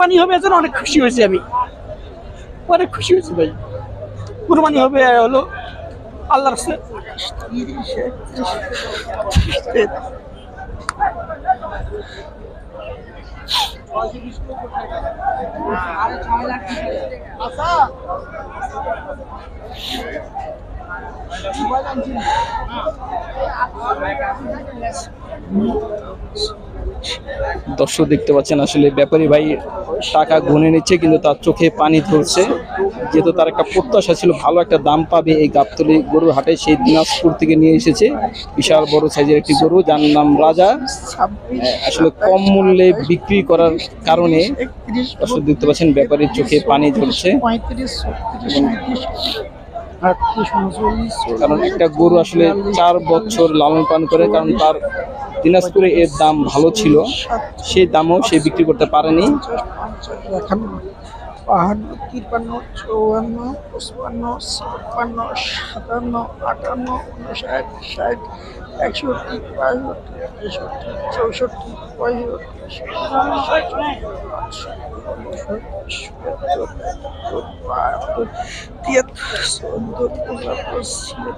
কোরবানি হবে এজন্য অনেক খুশি হয়েছি আমি। অনেক খুশি হয়েছি ভাই। কোরবানি হবে হলো আল্লাহর কাছে দর্শক দেখতে পাচ্ছেন আসলে ব্যাপারী ভাই টাকা গুনে নিচ্ছে কিন্তু তার চোখে পানি ধরছে। যেহেতু তার একটা প্রত্যাশা ছিল ভালো একটা দাম পাবে এই গাবতলি গরুর হাটে সেই দিনাজপুর থেকে নিয়ে এসেছে। বিশাল বড় সাইজের একটি গরু যার নাম রাজা। আসলে কম মূল্যে বিক্রি করার কারণে দর্শক দেখতে পাচ্ছেন ব্যাপারীর চোখে পানি উনচল্লিশ কারণ একটা গরু আসলে চার বছর লালন পালন করে কারণ তার দিনাজপুরে এর দাম ভালো ছিল সেই দামও সে বিক্রি করতে পারেনি বাহান্ন তিপ্পান্ন পঁচপান্ন সাতান্ন আটান্ন একষট্টি তেষট্টি চৌষট্টি তিয়াত্তর চৌদ্দ পনেরো